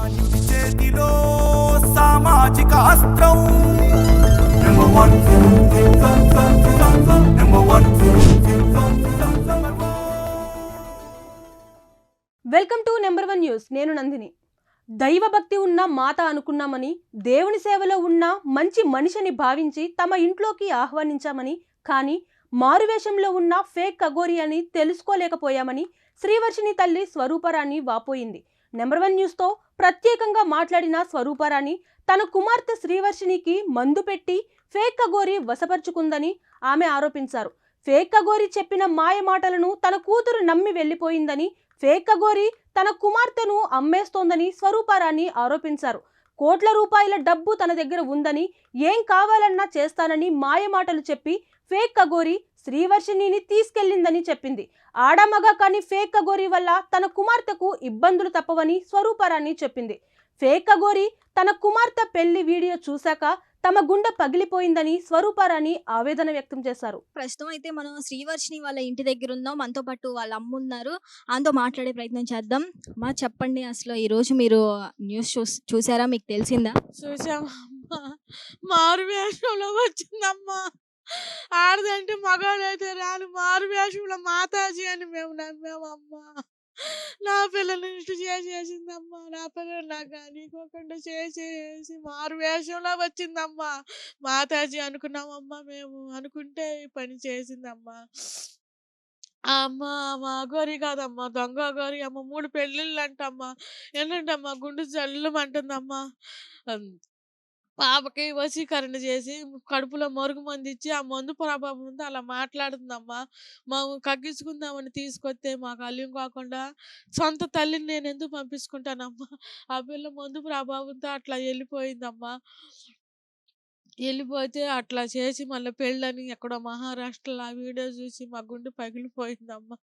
సామాన్యుడి చేతిలో సామాజిక అస్త్రం. Welcome to number one news నేను నందిని. దైవభక్తి ఉన్న మాత అనుకున్నామని దేవుని సేవలో ఉన్న మంచి మనిషిని భావించి తమ ఇంట్లోకి ఆహ్వానించామని కానీ మారువేషంలో ఉన్న ఫేక్ కగోరి అని తెలుసుకోలేకపోయామని శ్రీవర్షిని తల్లి స్వరూపరాణి వాపోయింది. నెంబర్ వన్ న్యూస్తో ప్రత్యేకంగా మాట్లాడిన స్వరూపారాణి తన కుమార్తె శ్రీవర్షినికి మందు పెట్టి ఫేక్ కగోరి వశపరుచుకుందని ఆమె ఆరోపించారు. ఫేక్ కగోరి చెప్పిన మాయ మాటలను తన కూతురు నమ్మి వెళ్ళిపోయిందని ఫేక్ కగోరి తన కుమార్తెను అమ్మేస్తోందని స్వరూపారాణి ఆరోపించారు. కోట్ల రూపాయల డబ్బు తన దగ్గర ఉందని ఏం కావాలన్నా చేస్తానని మాయమాటలు చెప్పి ఫేక్ కగోరి శ్రీవర్షిణిని తీసుకెళ్ళిందని చెప్పింది. ఆడమగ కాని ఫేక్ కగోరి వల్ల తన కుమార్తెకు ఇబ్బందులు తప్పవని స్వరూపారాణి చెప్పింది. ఫేక్ కగోరి తన కుమార్తె పెళ్ళి వీడియో చూశాక తమ గుండె పగిలిపోయిందని స్వరూపారాణి ఆవేదన వ్యక్తం చేశారు. ప్రస్తుతం అయితే మనం శ్రీవర్షిని వాళ్ళ ఇంటి దగ్గర ఉన్నాం. మనతో పాటు వాళ్ళ అమ్మ ఉన్నారు. ఆమెతో మాట్లాడే ప్రయత్నం చేద్దాం. మా చెప్పండి అసలు ఈ రోజు మీరు న్యూస్ చూస్ చూసారా? మీకు తెలిసిందా? చూసామమ్మా మారు వేషంలో వచ్చిందమ్మా. ఆడదంటే మగాడైతే రాని. మారు వేషంలో మాతాజీ అని మేము నమ్మేమమ్మా నా పిల్లలు ఇష్ట చేసేసిందమ్మా నా పిల్లలు నాకు అనుకోకుండా చేసేసి మారు వేషంలో వచ్చిందమ్మా. మాతాజీ అనుకున్నామమ్మా మేము. అనుకుంటే పని చేసిందమ్మా. అమ్మ మా గోరి కాదమ్మా. దొంగ గోరి అమ్మ. మూడు పెళ్ళిళ్ళు అంటమ్మా ఏంటంటమ్మా? గుండు జల్లుమంటుందమ్మా. పాపకి వశీకరణ చేసి కడుపులో మరుగు మంది ఇచ్చి ఆ మందు ప్రభావం అలా మాట్లాడుతుందమ్మా. మేము కగ్గించుకుందామని తీసుకొస్తే మాకు అల్యం కాకుండా సొంత తల్లిని నేను ఎందుకు పంపించుకుంటానమ్మా? ఆ పిల్ల మందు ప్రభావంతో అట్లా వెళ్ళిపోయిందమ్మా. వెళ్ళిపోతే అట్లా చేసి మళ్ళీ పెళ్ళని ఎక్కడో మహారాష్ట్రలో ఆ వీడియో చూసి మా గుండె పగిలిపోయిందమ్మా.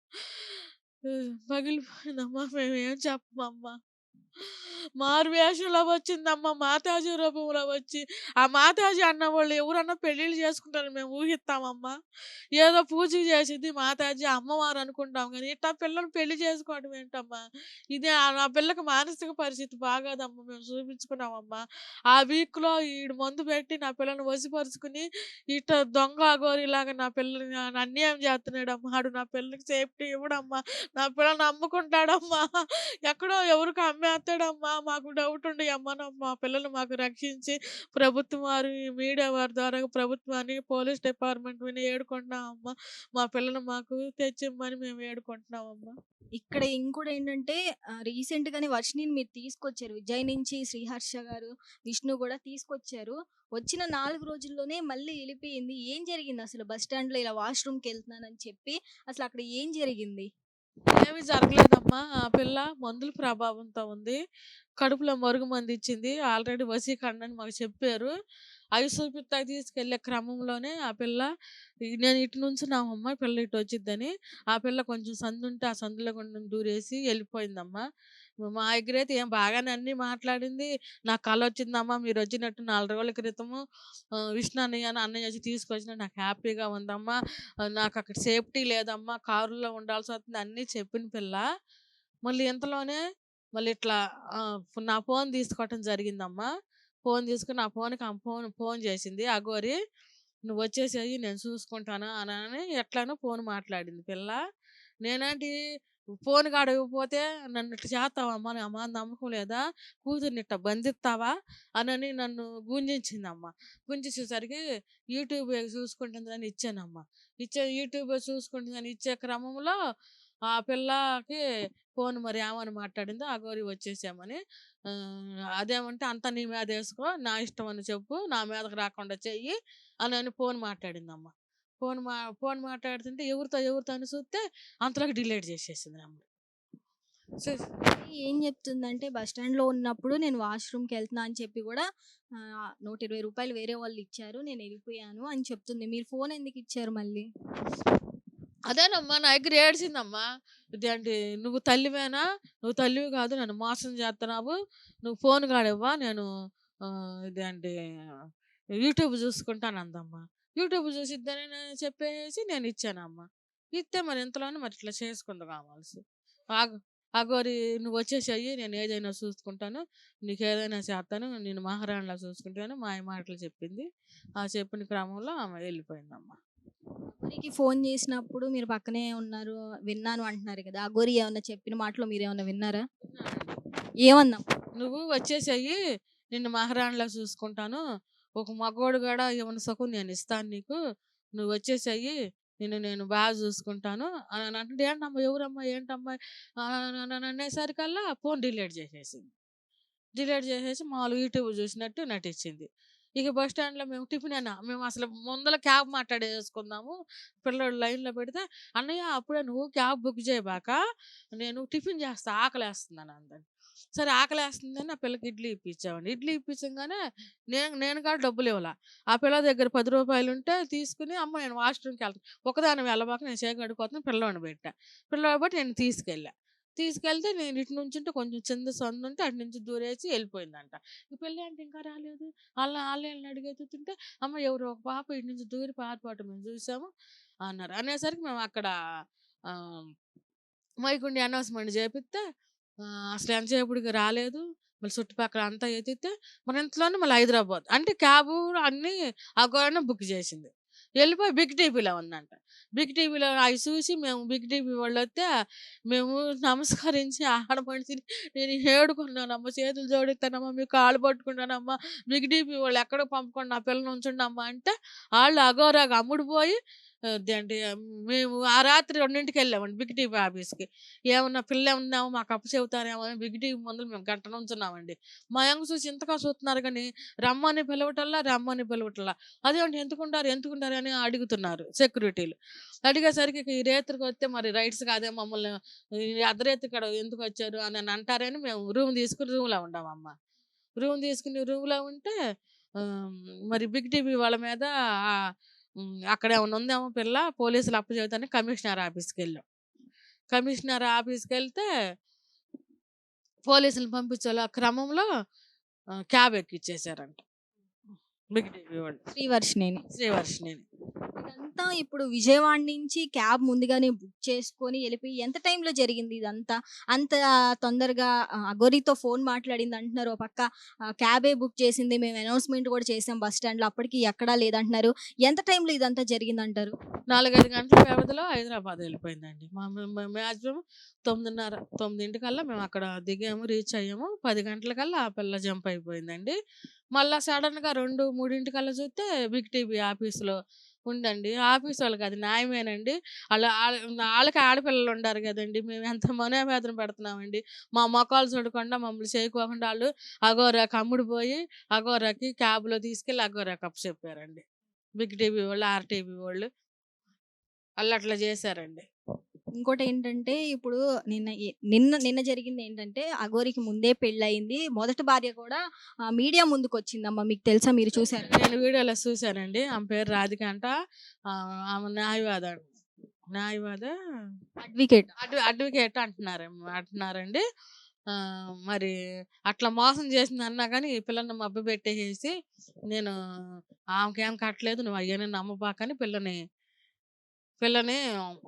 పగిలిపోయిందమ్మా. మేమేం చెప్పమమ్మా? మారు వేషంలో వచ్చిందమ్మా మాతాజీ రూపంలో వచ్చి. ఆ మాతాజీ అన్న వాళ్ళు ఎవరన్నా పెళ్ళిళ్ళు చేసుకుంటారు మేము ఊహిస్తామమ్మా. ఏదో పూజ చేసింది మాతాజీ అమ్మవారు అనుకుంటాం కానీ ఇట్లా పిల్లలు పెళ్ళి చేసుకోవడం ఏంటమ్మా? ఇది ఆ- నా పిల్లకి మానసిక పరిస్థితి బాగాదమ్మా మేము చూపించుకున్నామమ్మా. ఆ వీక్లో ఈడు మందు పెట్టి నా పిల్లని వసిపరుచుకుని ఇట్లా దొంగ అగోరిలాగా నా పిల్లని అన్యాయం చేస్తున్నాడమ్మా. ఆడు నా పిల్లకి సేఫ్టీ ఇవ్వడమ్మా. నా పిల్లని అమ్ముకుంటాడమ్మా ఎక్కడో ఎవరికి అత్తడమ్మా మాకు డౌట్ ఉండి. అమ్మ మా పిల్లలు మాకు రక్షించి ప్రభుత్వం వారు ఈ మీడియా వారి ద్వారా ప్రభుత్వాన్ని పోలీస్ డిపార్ట్మెంట్ మీద ఏడుకుంటున్నామమ్మా మా పిల్లలు మాకు తెచ్చిమ్మని మేము ఏడుకుంటున్నామమ్మా ఇక్కడ ఇంకోటి ఏంటంటే రీసెంట్ గానే వర్షిని మీరు తీసుకొచ్చారు. విజయ్ నుంచి శ్రీహర్ష గారు విష్ణు కూడా తీసుకొచ్చారు. వచ్చిన నాలుగు రోజుల్లోనే మళ్ళీ వెళ్ళిపోయింది. ఏం జరిగింది అసలు? బస్ స్టాండ్లో ఇలా వాష్రూమ్కి వెళ్తున్నానని చెప్పి అసలు అక్కడ ఏం జరిగింది? ఏమి జరగలేదమ్మా. ఆ పిల్ల మందుల ప్రభావంతో ఉంది. కడుపులో మరుగు మంది ఇచ్చింది. ఆల్రెడీ వసీకరణ అని మాకు చెప్పారు. అవి చూపిస్తాకి తీసుకెళ్ళే క్రమంలోనే ఆ పిల్ల నేను ఇటు నుంచి నా అమ్మ పిల్ల ఇటు వచ్చిద్దని ఆ పిల్ల కొంచెం సందు ఉంటే ఆ సందులో కొంచెం దూరేసి వెళ్ళిపోయిందమ్మా. మా దగ్గర అయితే ఏం బాగానే అన్ని మాట్లాడింది. నాకు కళ వచ్చిందమ్మా మీరు వచ్చినట్టు నాలుగు రోజుల క్రితము విష్ణు అన్నయ్య అని అన్నయ్య వచ్చి తీసుకొచ్చిన నాకు హ్యాపీగా ఉందమ్మా. నాకు అక్కడ సేఫ్టీ లేదమ్మా కారులో ఉండాల్సి వస్తుంది అన్నీ చెప్పిన పిల్ల. మళ్ళీ ఇంతలోనే మళ్ళీ ఇట్లా నా ఫోన్ తీసుకోవటం జరిగిందమ్మా. ఫోన్ తీసుకుని నా ఫోన్కి ఆ ఫోన్ ఫోన్ చేసింది అగోరి నువ్వు వచ్చేసేయి నేను చూసుకుంటాను అని అని ఎట్లానో ఫోన్ మాట్లాడింది పిల్ల. నేనంటే ఫోన్ కాడ నన్ను ఇట్లా చేస్తావమ్మా అమ్మ నమ్మకం లేదా? కూతుర్ని ఇట్ట బంధిస్తావా? అనని నన్ను గుంజించిందమ్మ. గుంజించేసరికి యూట్యూబ్ చూసుకుంటుందని ఇచ్చానమ్మా. ఇచ్చే యూట్యూబ్ చూసుకుంటుందని ఇచ్చే క్రమంలో ఆ పిల్లకి ఫోన్ మరి ఏమని మాట్లాడిందో ఆ గౌరీ వచ్చేసామని. అదేమంటే అంతా నీ మీద వేసుకో నా ఇష్టం అని చెప్పు నా మీదకి రాకుండా చెయ్యి అని అని ఫోన్ మాట్లాడిందమ్మ. ఫోన్ మా ఫోన్ మాట్లాడుతుంటే ఎవరితో ఎవరితో అని చూస్తే అంతలోకి డిలీట్ చేసేసింది అమ్మ చేసి- ఏం చెప్తుందంటే బస్ స్టాండ్లో ఉన్నప్పుడు నేను వాష్రూమ్కి వెళ్తున్నా అని చెప్పి కూడా నూట ఇరవై రూపాయలు వేరే వాళ్ళు ఇచ్చారు నేను వెళ్ళిపోయాను అని చెప్తుంది. మీరు ఫోన్ ఎందుకు ఇచ్చారు మళ్ళీ? అదేనమ్మా నా దగ్గర ఏడ్చిందమ్మా ఇదేంటి నువ్వు తల్లివేనా? నువ్వు తల్లివి కాదు నన్ను మోసం చేస్తున్నావు. నువ్వు ఫోన్ కాడివ్వా నేను ఆ, ఇదేంటి యూట్యూబ్ చూసుకుంటాను అందమ్మా. యూట్యూబ్ చూసిద్దని నేను చెప్పేసి నేను ఇచ్చానమ్మా ఇస్తే మరి ఇంతలోనే మరి ఇట్లా చేసుకుంది కావాల్సి. అగోరి నువ్వు వచ్చేసేయి నేను ఏదైనా చూసుకుంటాను నీకు ఏదైనా చేస్తాను నేను మహారాణిలా చూసుకుంటాను మాయ మాటలు చెప్పింది. ఆ చెప్పిన క్రమంలో ఆమె వెళ్ళిపోయిందమ్మ. అగోరికి ఫోన్ చేసినప్పుడు మీరు పక్కనే ఉన్నారు విన్నాను అంటున్నారు కదా అగోరి ఏమన్నా చెప్పిన మాటలో మీరు ఏమన్నా విన్నారా ఏమన్నా? నువ్వు వచ్చేసేయి నిన్ను మహారాణిలా చూసుకుంటాను ఒక మగోడు కూడా ఏమైనా సుఖం నేను ఇస్తాను నీకు నువ్వు వచ్చేసేయి నిన్ను నేను బాగా చూసుకుంటాను అని అంటే ఏంటమ్మా ఎవరమ్మా ఏంటమ్మా? అని అనేసరికల్లా ఫోన్ డిలీట్ చేసేసింది. డిలీట్ చేసేసి మామూలు యూట్యూబ్ చూసినట్టు నటించింది. ఇక బస్ స్టాండ్లో మేము టిఫిన్ అయినా మేము అసలు ముందర క్యాబ్ మాట్లాడేసుకుందాము పిల్లలు లైన్లో పెడితే అన్నయ్య అప్పుడే నువ్వు క్యాబ్ బుక్ చేయబాక నేను టిఫిన్ చేస్తా ఆకలేస్తుందని అందని సరే ఆకలేస్తుందని ఆ పిల్లకి ఇడ్లీ ఇప్పించామండి ఇడ్లీ ఇప్పించగానే నేను నేను కాదు డబ్బులు ఇవ్వాలా. ఆ పిల్ల దగ్గర పది రూపాయలు ఉంటే తీసుకుని అమ్మ నేను వాష్రూమ్కి వెళ్తాను ఒకదాని వెళ్ళబాక నేను చేయి పిల్లవాడిని పెట్టా. పిల్లవాడి బట్టి నేను తీసుకెళ్ళా. తీసుకెళ్తే నేను ఇటు నుంచి ఉంటే కొంచెం చింద సొంత ఉంటే అటు నుంచి దూరేసి వెళ్ళిపోయిందంట. ఈ పెళ్ళి అంటే ఇంకా రాలేదు. వాళ్ళ వాళ్ళని అడిగేతుంటే అమ్మ ఎవరు ఒక పాప ఇటు నుంచి దూరి పారిపోవటం మేము చూసాము అన్నారు. అనేసరికి మేము అక్కడ ఆ, మైకుండి అనౌన్స్మెంట్ చేపిస్తే అసలు ఎంతసేపటికి రాలేదు. మళ్ళీ చుట్టుపక్కల అంతా ఎత్తితే మన ఇంట్లోనే మళ్ళీ హైదరాబాద్. అంటే క్యాబ్ అన్నీ అగోరనే బుక్ చేసింది. వెళ్ళిపోయి బిగ్ టీవీలో ఉందంట. బిగ్ టీవీలో అవి చూసి మేము బిగ్ టీవీ వాళ్ళు వస్తే మేము నమస్కరించి ఆడ మనిషిని నేను ఏడుకున్నానమ్మా చేతులు జోడిస్తానమ్మా మీకు కాళ్ళు పట్టుకున్నానమ్మా బిగ్ టీవీ వాళ్ళు ఎక్కడ పంపకుండా నా పిల్లలు ఉంచండమ్మా అంటే వాళ్ళు అగోరాగా అమ్ముడుపోయి అదేంటి మేము ఆ రాత్రి రెండింటికి వెళ్ళామండి బిగ్ టీవీ ఆఫీస్కి. ఏమన్నా పిల్ల ఉన్నాము మాకు అప్పు చెబుతారేమో అని బిగ్ టీవీ ముందు మేము గంట నుంచున్నామండి మా యంగ్ చూసి ఇంతగా చూస్తున్నారు కానీ రమ్మని పిలవటల్లా రమ్మని పిలవటల్లా అదేమంటే ఎందుకుంటారు ఎందుకుంటారు అని అడుగుతున్నారు సెక్యూరిటీలు. అడిగేసరికి ఈ రేత్రికి వస్తే మరి రైట్స్ కాదే మమ్మల్ని ఈ అర్ధరేత్రి ఇక్కడ ఎందుకు వచ్చారు అని అని అంటారని మేము రూమ్ తీసుకుని రూమ్లో ఉండామమ్మ. రూమ్ తీసుకుని రూమ్లో ఉంటే మరి బిగ్ టీవీ వాళ్ళ మీద అక్కడ ఏమైనా ఉందేమో పిల్ల పోలీసులు అప్పు చెబుతానే కమిషనర్ ఆఫీస్కి వెళ్ళాం. కమిషనర్ ఆఫీస్కి వెళ్తే పోలీసులు పంపించాలి ఆ క్రమంలో క్యాబ్ ఎక్కిచ్చేసారంట. వాళ్ళు శ్రీవర్షిణిని. శ్రీవర్షిని ఇదంతా ఇప్పుడు విజయవాడ నుంచి క్యాబ్ ముందుగానే బుక్ చేసుకొని వెళ్ళిపోయి ఎంత టైంలో జరిగింది ఇదంతా? అంత తొందరగా అగోరితో ఫోన్ మాట్లాడింది అంటున్నారు ఓ పక్క క్యాబే బుక్ చేసింది మేము అనౌన్స్మెంట్ కూడా చేసాం బస్ స్టాండ్లో అప్పటికి ఎక్కడా లేదంటున్నారు. ఎంత టైంలో ఇదంతా జరిగింది అంటారు నాలుగైదు గంటల వ్యవధిలో హైదరాబాద్ వెళ్ళిపోయిందండి. మా మ్యాక్సిమం తొమ్మిదిన్నర తొమ్మిదింటికల్లా మేము అక్కడ దిగాము రీచ్ అయ్యాము. పది గంటలకల్లా ఆ పిల్ల జంప్ అయిపోయిందండి. మళ్ళీ సడన్గా రెండు మూడింటికల్లా చూస్తే బిగ్ టీవీ ఆఫీస్లో ఉండండి. ఆఫీస్ వాళ్ళకి అది న్యాయమేనండి. వాళ్ళ వాళ్ళకి ఆడపిల్లలు ఉండారు కదండి మేము ఎంత మనోవేదన పెడుతున్నామండి. మా మొక్కలు చూడకుండా మమ్మల్ని చేయకోకుండా వాళ్ళు అగోరాకి అమ్ముడు పోయి అగోరాకి క్యాబ్లో తీసుకెళ్ళి అగోరాకి అప్పు చెప్పారండి. బిగ్ టీవీ వాళ్ళు ఆర్టీవీ వాళ్ళు. వాళ్ళు అట్లా చేశారండి. ఇంకోటి ఏంటంటే ఇప్పుడు నిన్న నిన్న నిన్న జరిగింది ఏంటంటే అగోరికి ముందే పెళ్ళయింది. మొదటి భార్య కూడా మీడియా ముందుకు వచ్చిందమ్మా మీకు తెలుసా? మీరు చూసారు నేను వీడియోలో చూశానండి. ఆమె పేరు రాధిక అంట ఆమె న్యాయవాద న్యాయవాద అడ్వకేట్. అడ్వ అడ్వకేట్ అంటున్నారు అంటున్నారండి. ఆ, మరి అట్లా మోసం చేసింది అన్నా కానీ ఈ పిల్లని మబ్బు పెట్టేసి నేను ఆమెకేం కట్టలేదు నువ్వు అయ్యని నమ్మబాకని పిల్లని పిల్లని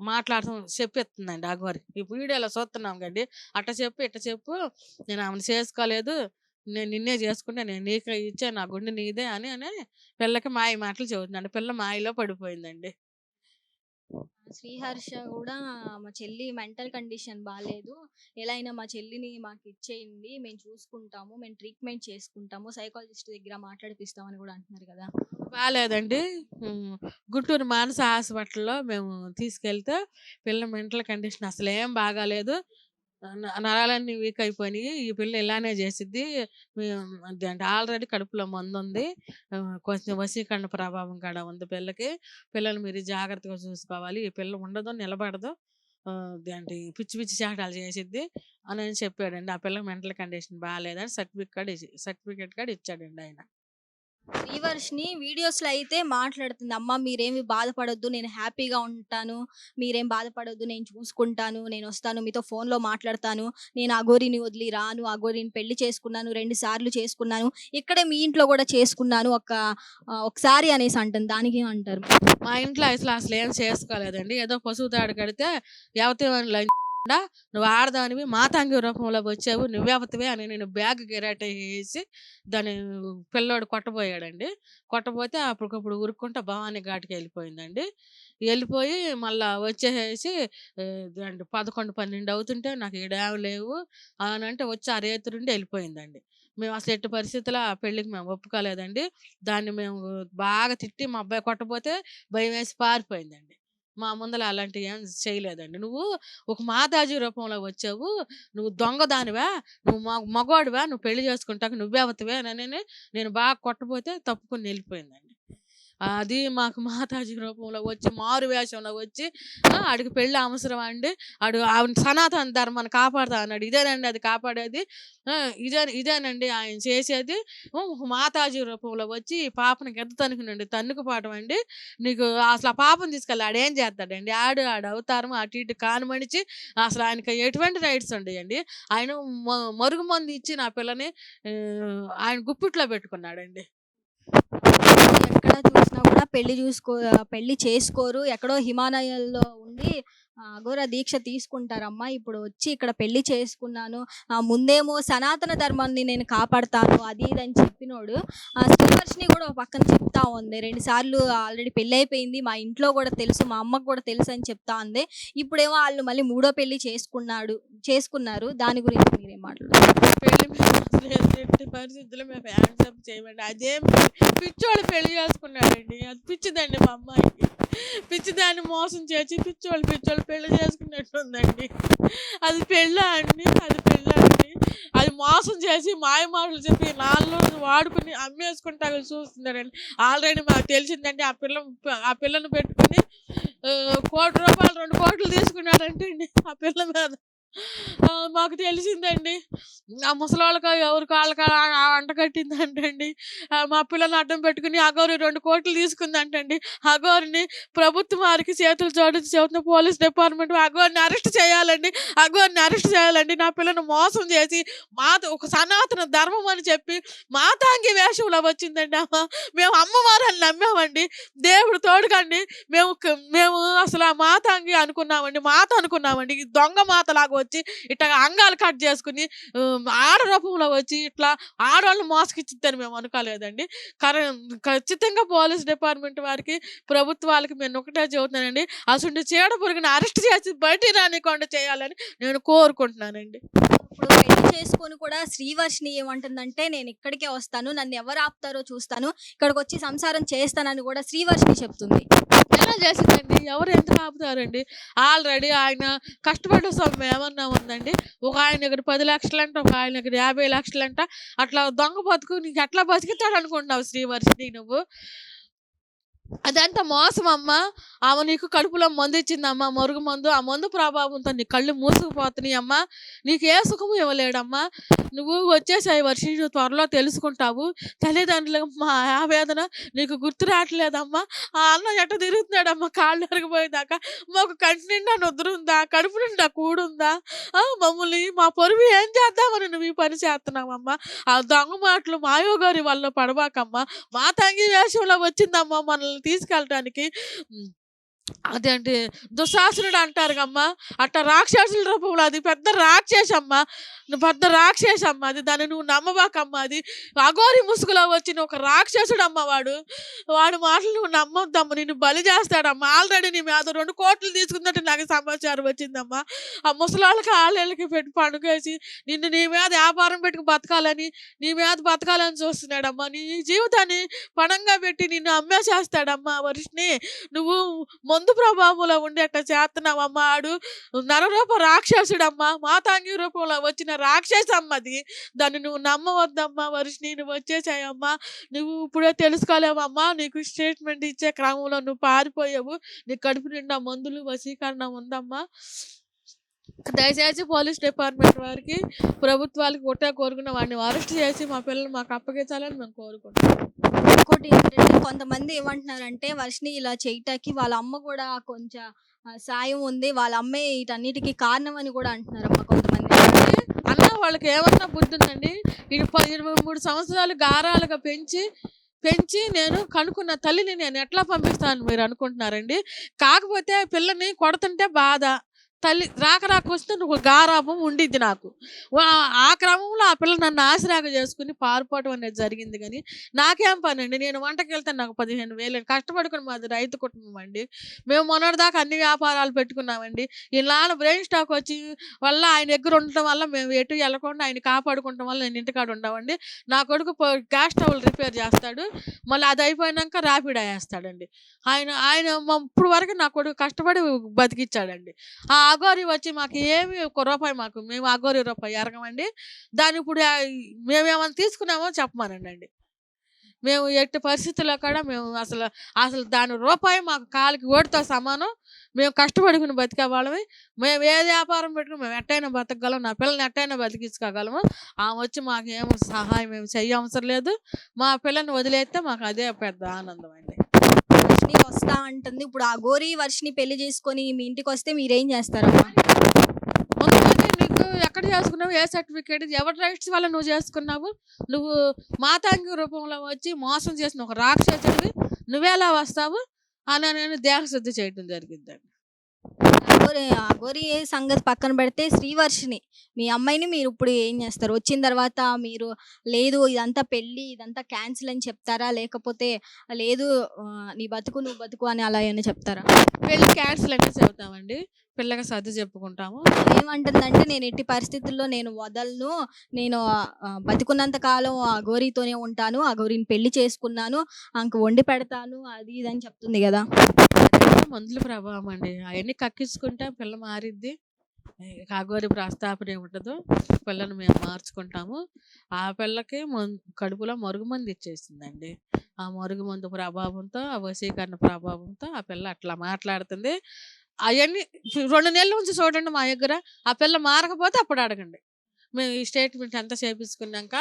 మాట్లాడటం చెప్పిస్తుందండి అగోరి ఈ వీడియోలో చూస్తున్నాం కండి. అట్ట చెప్పు ఇట్ట చెప్పు. నేను ఆమెను చేసుకోలేదు. నేను నిన్నే చేసుకుంటే నేను నీకు ఇచ్చే నా గుండె నీదే అని అని పిల్లకి మాయ మాటలు చెబుతున్నాడు పిల్ల మాయలో పడిపోయిందండి. శ్రీహర్ష కూడా మా చెల్లి మెంటల్ కండిషన్ బాగాలేదు ఎలా అయినా మా చెల్లిని మాకు ఇచ్చేయండి మేము చూసుకుంటాము మేము ట్రీట్మెంట్ చేసుకుంటాము సైకాలజిస్ట్ దగ్గర మాట్లాడిపిస్తామని కూడా అంటున్నారు కదా. బాగాలేదండి గుంటూరు మానస హాస్పిటల్లో మేము తీసుకెళ్తే పిల్ల మెంటల్ కండిషన్ అసలు ఏం బాగాలేదు. నరాలన్నీ వీక్ అయిపోయినాయి. ఈ పిల్ల ఇలానే చేసిద్ది. మేము అంటే ఆల్రెడీ కడుపులో మందు ఉంది కొంచెం వశీకరణ ప్రభావం కూడా ఉంది పిల్లకి. పిల్లలు మీరు జాగ్రత్తగా చూసుకోవాలి. ఈ పిల్ల ఉండదు నిలబడదు. ఆ, అంటే పిచ్చి పిచ్చి చాటాలు చేసిద్ది అని అని చెప్పాడండి. ఆ పిల్లకి మెంటల్ కండిషన్ బాగాలేదని సర్టిఫికేట్ సర్టిఫికేట్ కూడా ఇచ్చాడండి ఆయన. శ్రీవర్షిని వీడియోస్లో అయితే మాట్లాడుతుంది. అమ్మ మీరేమి బాధపడొద్దు నేను హ్యాపీగా ఉంటాను. మీరేం బాధపడొద్దు నేను చూసుకుంటాను నేను వస్తాను మీతో ఫోన్లో లో మాట్లాడతాను. నేను అగోరిని వదిలి రాను అగోరిని పెళ్ళి చేసుకున్నాను రెండు సార్లు చేసుకున్నాను. ఇక్కడే మీ ఇంట్లో కూడా చేసుకున్నాను ఒక ఒకసారి అనేసి అంటుంది. దానికి ఏమంటారు? మా ఇంట్లో అసలు అసలు ఏం చేసుకోలేదండి. ఏదో పశువు తాడు కడితే ఎవతే నువ్వు ఆడదానివి మాతాంగి రూపంలో వచ్చావు నువ్వెవతవే అని నేను బ్యాగ్ గిరాట వేసి దాని పిల్లోడు కొట్టబోయాడండి. కొట్టబోతే అప్పటికప్పుడు ఉరుక్కుంటా భవానీ ఘాట్కి వెళ్ళిపోయిందండి. వెళ్ళిపోయి మళ్ళా వచ్చేసేసి ఆ, పదకొండు పన్నెండు అవుతుంటే నాకు ఈడేం లేవు అని అంటే వచ్చి ఆ రేతురుండి వెళ్ళిపోయిందండి. మేము అసలు ఎట్టి పరిస్థితుల్లో ఆ పెళ్ళికి మేము ఒప్పుకోలేదండి. దాన్ని మేము బాగా తిట్టి మా అబ్బాయి కొట్టపోతే భయం వేసి పారిపోయిందండి. మా ముందర అలాంటివి ఏం చేయలేదండి. నువ్వు ఒక మాతాజీ రూపంలో వచ్చావు నువ్వు దొంగదానివా నువ్వు మగ మగవాడివా నువ్వు పెళ్ళి చేసుకుంటాక నువ్వే అవుతావే అని నేను బాగా కొట్టపోతే తప్పుకొని వెళ్ళిపోయిందండి. అది మాకు మాతాజీ రూపంలో వచ్చి మారు వేషంలో వచ్చి ఆడికి పెళ్ళి అవసరం అండి? ఆడు ఆవిడ సనాతన ధర్మాన్ని కాపాడుతా అన్నాడు. ఇదేనండి అది కాపాడేది. ఇదే ఇదేనండి ఆయన చేసేది. మాతాజీ రూపంలో వచ్చి ఈ పాపని గెద్ద తనుకునండి తన్నుకుపోవటం అండి. నీకు అసలు ఆ పాపను తీసుకెళ్ళి ఆడేం చేస్తాడండి? ఆడు ఆడు అవతారం అటు ఇటు కానుమణిచి అసలు ఆయనకి ఎటువంటి రైట్స్ ఉండయండి? ఆయన మరుగు మంది ఇచ్చి నా పిల్లని ఆయన గుప్పిట్లో పెట్టుకున్నాడండి. పెళ్ళి చూసుకో పెళ్ళి చేసుకోరు ఎక్కడో హిమాలయాల్లో ఉండి అఘోర దీక్ష తీసుకుంటారమ్మా. ఇప్పుడు వచ్చి ఇక్కడ పెళ్ళి చేసుకున్నాను. ఆ, ముందేమో సనాతన ధర్మాన్ని నేను కాపాడతాను అది ఇది అని చెప్పినోడు. ఆ శ్రీవర్షిని కూడా ఒక పక్కన చెప్తా ఉంది. రెండు సార్లు ఆల్రెడీ పెళ్ళి అయిపోయింది. మా ఇంట్లో కూడా తెలుసు మా అమ్మకు కూడా తెలుసు అని చెప్తా ఉంది. ఇప్పుడేమో వాళ్ళు మళ్ళీ మూడో పెళ్ళి చేసుకున్నాడు చేసుకున్నారు. దాని గురించి మీరేం మాట్లాడుతున్నారు? పెళ్ళి పరిస్థితుల్లో మేము యాక్సెప్ట్ చేయమండి. అదేం పెళ్ళి- పెళ్ళి చేసుకున్నాడండి. అది పిచ్చిదండి మా అమ్మాయికి. పిచ్చి దాన్ని మోసం చేసి పిచ్చోళ్ళు పిచ్చోళ్ళు పెళ్ళి చేసుకున్నట్టు ఉందండి అది పెళ్ళ అండి? అది పెళ్ళ అండి? అది మోసం చేసి మాయమారులు చెప్పి నాలుగు రోజులు వాడుకుని అమ్మేసుకుంటా చూస్తున్నారండి. ఆల్రెడీ మాకు తెలిసిందండి ఆ పిల్ల ఆ పిల్లను పెట్టుకుని కోటి రూపాయలు రెండు కోట్లు తీసుకున్నాడంటే అండి ఆ పిల్ల మీద. మాకు తెలిసిందండి. ఆ ముసలోళ్ళకి ఎవరి కాళ్ళకి అంట కట్టిందంటండి. అంటండి మా పిల్లల్ని అడ్డం పెట్టుకుని అగోరి రెండు కోట్లు తీసుకుందంటండి. అగోరిని ప్రభుత్వం వారికి చేతులు జోడించి చెబుతున్న పోలీస్ డిపార్ట్మెంట్ అగోరిని అరెస్ట్ చేయాలండి. అగోరిని అరెస్ట్ చేయాలండి. నా పిల్లను మోసం చేసి మా ఒక సనాతన ధర్మం అని చెప్పి మాతాంగి వేషంలో వచ్చిందండి అమ్మ. మేము అమ్మవారని నమ్మామండి. దేవుడు తోడుకండి మేము మేము అసలు ఆ మాతాంగి అనుకున్నామండి. మాత అనుకున్నామండి. ఈ దొంగ మాత లాగా వచ్చి ఇట్లా అంగాలు కట్ చేసుకుని ఆడ రూపంలో వచ్చి ఇట్లా ఆడవాళ్ళు మోసకిచ్చిద్దని మేము అనుకోలేదండి. కర ఖచ్చితంగా పోలీస్ డిపార్ట్మెంట్ వారికి ప్రభుత్వాలకి నేను ఒకటే చెబుతున్నానండి. అసలు చీడ పురుగుని అరెస్ట్ చేసి బయట రానికుండా చేయాలని నేను కోరుకుంటున్నానండి. ఇప్పుడు పెళ్ళి చేసుకొని కూడా శ్రీవర్షిని ఏమంటుందంటే నేను ఇక్కడికే వస్తాను నన్ను ఎవరు ఆపుతారో చూస్తాను. ఇక్కడికి వచ్చి సంసారం చేస్తానని కూడా శ్రీవర్షిని చెప్తుంది. ఎలా చేసిందండి. ఎవరు ఎంత ఆపుతారండి? ఆల్రెడీ ఆయన కష్టపడ్డ సొమ్ము ఏమన్నా ఉందండి? ఒక ఆయన దగ్గర పది లక్షలంట ఒక ఆయన దగ్గర యాభై లక్షలంట. అట్లా దొంగ బతుకు నీకు ఎట్లా బతికితాడు అనుకుంటున్నావు శ్రీవర్షిని నువ్వు? అదంతా మోసం అమ్మా. ఆమె నీకు కడుపులో మందు ఇచ్చిందమ్మా మరుగు మందు. ఆ మందు ప్రభావంతో నీ కళ్ళు మూసుకుపోతున్నాయి అమ్మా. నీకు ఏ సుఖము ఇవ్వలేడమ్మా. నువ్వు వచ్చేసాయి వర్షి నువ్వు త్వరలో తెలుసుకుంటావు. తల్లిదండ్రులకు మా ఆవేదన నీకు గుర్తు రావట్లేదమ్మా. ఆ అన్న ఎట్ట తిరుగుతున్నాడమ్మా? కాళ్ళు అరిగిపోయేదాకా మాకు కంటి నిండా నుదురుందా కడుపు నిండా కూడుందా మమ్మల్ని మా పొరుగు ఏం చేద్దామని నువ్వు ఈ పని చేస్తున్నావమ్మా? ఆ దొంగ మాటలు మాయోగారి వల్ల పడబాకమ్మా మా తంగి వేషంలో వచ్చిందమ్మా మనల్ని తీసుకెళ్ళటానికి ఉమ్, అదేంటి? దుశాసురుడు అంటారు అమ్మా అట్ట రాక్షసుల రూపంలో అది పెద్ద రాక్షసమ్మ. నువ్వు పెద్ద రాక్షసమ్మ. అది దాన్ని నువ్వు నమ్మబాకమ్మా. అది అఘోరి ముసుగులో వచ్చిన ఒక రాక్షసుడమ్మ వాడు. వాడు మాటలు నువ్వు నమ్మొద్దమ్మ. నిన్ను బలి చేస్తాడమ్మా. ఆల్రెడీ నీ మీద రెండు కోట్లు తీసుకున్నట్టు నాకు సమాచారం వచ్చిందమ్మా. ఆ ముసలాళ్ళకి ఆళ్ళకి పెట్టి పండుగేసి నిన్ను నీ మీద వ్యాపారం పెట్టుకు బతకాలని నీ మీద బతకాలని చూస్తున్నాడమ్మా. నీ జీవితాన్ని పణంగా పెట్టి నిన్ను అమ్మేసేస్తాడమ్మా. వర్షిని నువ్వు మందు ప్రభావంలో చేస్తున్నావు చేస్తున్నావమ్మా ఆడు నరరూప రాక్షసుడమ్మా. మాతాంగి రూపంలో వచ్చిన రాక్షసమ్మది. దాన్ని నువ్వు నమ్మవద్దమ్మా. వర్షిని నేను వచ్చేసాయమ్మా. నువ్వు ఇప్పుడే తెలుసుకోలేవమ్మా. నీకు స్టేట్మెంట్ ఇచ్చే క్రమంలో నువ్వు పారిపోయావు. నీ కడుపు నిండా మందులు వశీకరణ ఉందమ్మా. దయచేసి పోలీస్ డిపార్ట్మెంట్ వారికి ప్రభుత్వాలకి ఒకటే కోరుకున్న వాడిని అరెస్ట్ చేసి మా పిల్లలు మాకు అప్పగించాలని మేము కోరుకుంటున్నాం. ఇంకోటి ఏంటంటే కొంతమంది ఏమంటున్నారంటే వర్షిని ఇలా చేయటానికి వాళ్ళ అమ్మ కూడా కొంచెం సాయం ఉంది. వాళ్ళ అమ్మే వీటన్నిటికీ కారణం అని కూడా అంటున్నారమ్మా కొంతమంది. అన్న వాళ్ళకి ఏమన్నా బుద్ధి ఉందండి ఇది ఇరవై మూడు సంవత్సరాలు గారాలుగా పెంచి పెంచి నేను కనుక్కున్న తల్లిని నేను ఎట్లా పంపిస్తాను మీరు అనుకుంటున్నారండి? కాకపోతే పిల్లని కొడుతుంటే బాధ. తల్లి రాక రాక వస్తే నువ్వు గారాపం ఉండిద్ది నాకు. ఆ క్రమంలో ఆ పిల్ల నన్ను ఆశరాగ చేసుకుని పారిపోవడం అనేది జరిగింది కానీ నాకేం పని అండి నేను వంటకి వెళ్తాను నాకు పదిహేను వేలు. కష్టపడుకుని మాది రైతు కుటుంబం అండి. మేము మొన్నటిదాకా అన్ని వ్యాపారాలు పెట్టుకున్నామండి. ఈ నాన్న బ్రెయిన్ స్టాక్ వచ్చి వల్ల ఆయన దగ్గర ఉండటం వల్ల మేము ఎటు వెళ్ళకుండా ఆయన కాపాడుకుంటాం వల్ల నేను ఇంటికాడ ఉండమండి నా కొడుకు గ్యాస్ స్టవ్లు రిపేర్ చేస్తాడు. మళ్ళీ అది అయిపోయినాక ర్యాపిడ్ వేస్తాడండి. ఆయన ఆయన ఇప్పుడు వరకు నా కొడుకు కష్టపడి బతికిచ్చాడండి. ఆ అగోరి వచ్చి మాకు ఏమి ఒక రూపాయి మాకు మేము అగోరి రూపాయి ఎరగమండి. దాని ఇప్పుడు మేమేమైనా తీసుకున్నామో చెప్పమనండి మేము ఎట్టి పరిస్థితుల్లో కూడా మేము అసలు అసలు దాని రూపాయి మాకు కాలికి ఓడితో సమానం. మేము కష్టపడుకుని బతికే వాళ్ళమి. మేము ఏ వ్యాపారం పెట్టుకుని మేము ఎట్టయినా బతకగలం నా పిల్లల్ని ఎట్టయినా బతికించుకోగలము. ఆమె వచ్చి మాకు ఏమో సహాయం మేము చెయ్య అవసరం లేదు. మా పిల్లని వదిలేస్తే మాకు అదే పెద్ద ఆనందం అండి. వర్షిని వస్తా అంటుంది. ఇప్పుడు ఆ గోరి వర్షిని పెళ్ళి చేసుకొని మీ ఇంటికి వస్తే మీరేం చేస్తారమ్మా ముందుగానే నీకు ఎక్కడ చేసుకున్నావు? ఏ సర్టిఫికేట్? ఎవరి రైట్స్ వల్ల నువ్వు చేసుకున్నావు? నువ్వు మాతాంగి రూపంలో వచ్చి మోసం చేసిన ఒక రాక్షసుడివి. నువ్వెలా వస్తావు? అని నేను దేహశుద్ధి చేయడం జరిగిందండి. అగోరి అగోరి సంగతి పక్కన పెడితే శ్రీవర్షిని. మీ అమ్మాయిని మీరు ఇప్పుడు ఏం చేస్తారు? వచ్చిన తర్వాత మీరు లేదు ఇదంతా పెళ్ళి ఇదంతా క్యాన్సిల్ అని చెప్తారా? లేకపోతే లేదు ఆ, నీ బతుకు నువ్వు బతుకు అని అలా ఏమైనా చెప్తారా? పెళ్ళి క్యాన్సిల్ అంటే చెబుతామండి. పిల్లకి సర్ది చెప్పుకుంటాము. ఏమంటుందంటే నేను ఎట్టి పరిస్థితుల్లో నేను వదలను. నేను ఆ, బతికున్నంత కాలం ఆ గోరీతోనే ఉంటాను. ఆ గోరీని పెళ్ళి చేసుకున్నాను. ఆమెకు వండి పెడతాను. అది ఇది అని చెప్తుంది కదా. మందుల ప్రభావం అండి. అవన్నీ కక్కించుకుంటే పిల్ల మారిద్ది. కాగోరి ప్రస్తాపన ఏముంటుందో పిల్లని మేము మార్చుకుంటాము. ఆ పిల్లకి కడుపులో కడుపులో మరుగుమంది ఇచ్చేసిందండి. ఆ మరుగుమందు ప్రభావంతో ఆ వశీకరణ ప్రభావంతో ఆ పిల్ల అట్లా మాట్లాడుతుంది. అవన్నీ రెండు నెలల నుంచి చూడండి మా దగ్గర ఆ పిల్ల మారకపోతే అప్పుడు అడగండి. మేము ఈ స్టేట్మెంట్ అంతా చేపించుకున్నాక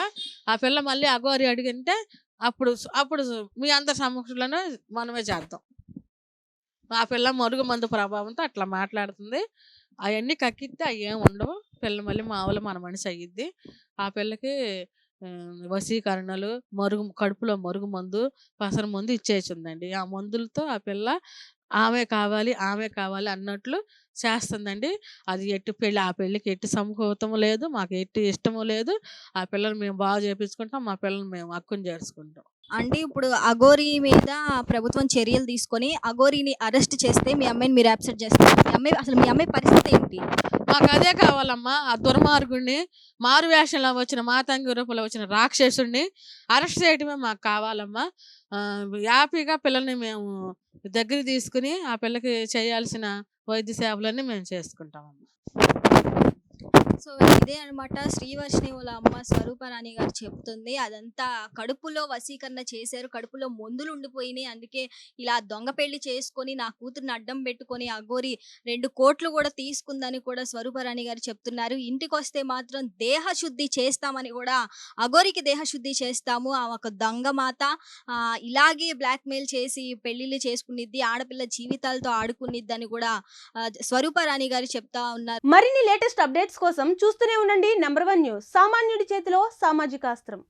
ఆ పిల్ల మళ్ళీ అగోరి అడిగింటే అప్పుడు అప్పుడు మీ అందరి సమక్షంలోనే మనమే చేద్దాం. ఆ పిల్ల మరుగు మందు ప్రభావంతో అట్లా మాట్లాడుతుంది. అవన్నీ కక్కిస్తే అవి ఏం ఉండవు. పిల్ల మళ్ళీ మామూలు మన మనిషి అయ్యిద్ది. ఆ పిల్లకి వసీకరణలు వశీకరణలు మరుగు కడుపులో మరుగు మందు పసర మందు ఇచ్చేసిందండి. ఆ మందులతో ఆ పిల్ల ఆమె కావాలి ఆమె కావాలి అన్నట్లు చేస్తుందండి. అది ఎట్టి పెళ్ళి ఆ పెళ్ళికి ఎట్టి సమకూతం లేదు మాకు ఎట్టి ఇష్టము లేదు. ఆ పిల్లలు మేము బాగా చేపించుకుంటాం మా పిల్లల్ని మేము హక్కుని చేర్చుకుంటాం. అంటే ఇప్పుడు అగోరి మీద ప్రభుత్వం చర్యలు తీసుకొని అగోరిని అరెస్ట్ చేస్తే మీ అమ్మాయిని మీరు అప్సెట్ చేస్తారు. మీ అమ్మాయి అసలు మీ అమ్మాయి పరిస్థితి ఏంటి? మాకు అదే కావాలమ్మా. ఆ దుర్మార్గుడిని మారు వేషంలో వచ్చిన మాతంగి రూపంలో వచ్చిన రాక్షసుడిని అరెస్ట్ చేయటమే మాకు కావాలమ్మా. హ్యాపీగా పిల్లల్ని మేము దగ్గర తీసుకుని ఆ పిల్లకి చేయాల్సిన వైద్య సేవలన్నీ మేము చేసుకుంటామమ్మా. సో ఇదే అన్నమాట శ్రీవర్షిని వాళ్ళ అమ్మ స్వరూపరాణి గారు చెప్తుంది. అదంతా కడుపులో వశీకరణ చేశారు. కడుపులో మందులు ఉండిపోయినాయి. అందుకే ఇలా దొంగ పెళ్ళి చేసుకొని నా కూతురుని అడ్డం పెట్టుకొని అగోరి రెండు కోట్లు కూడా తీసుకుందని కూడా స్వరూపరాణి గారు చెప్తున్నారు. ఇంటికి వస్తే మాత్రం దేహ శుద్ధి చేస్తామని కూడా అగోరికి దేహ శుద్ధి చేస్తాము. ఆ ఒక దొంగ మాత ఇలాగే బ్లాక్మెయిల్ చేసి పెళ్ళిళ్ళు చేసుకునిద్ది ఆడపిల్ల జీవితాలతో ఆడుకునిద్దని కూడా స్వరూపరాణి గారు చెప్తా ఉన్నారు. మరిన్ని లేటెస్ట్ అప్డేట్స్ కోసం కోసం చూస్తూనే ఉండండి. Number one news. సామాన్యుడి చేతిలో సామాజిక అస్త్రం.